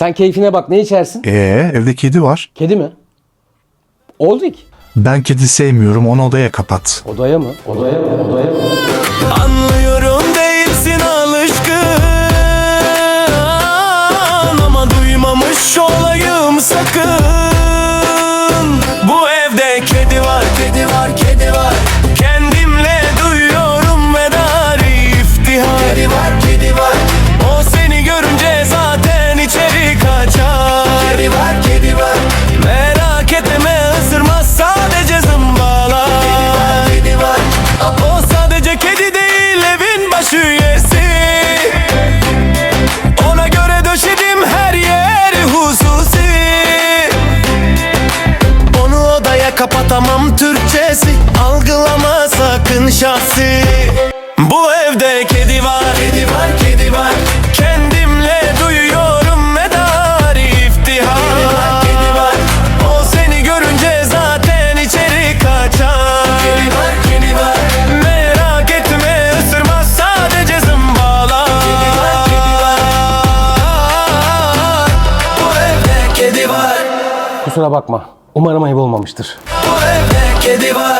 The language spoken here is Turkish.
Sen keyfine bak ne içersin? Ee, evde kedi var. Kedi mi? Olduk. Ben kedi sevmiyorum. Onu odaya kapat. Odaya mı? Odaya mı? Odaya mı? Anlıyorum değilsin alışkın Ama duymamış olayım sakın Bu evde kedi var, kedi var, kedi var kedi değil evin başı üyesi. Ona göre döşedim her yeri hususi. Onu odaya kapatamam Türkçesi Kusura bakma. Umarım ayıp olmamıştır. Bu evde kedi var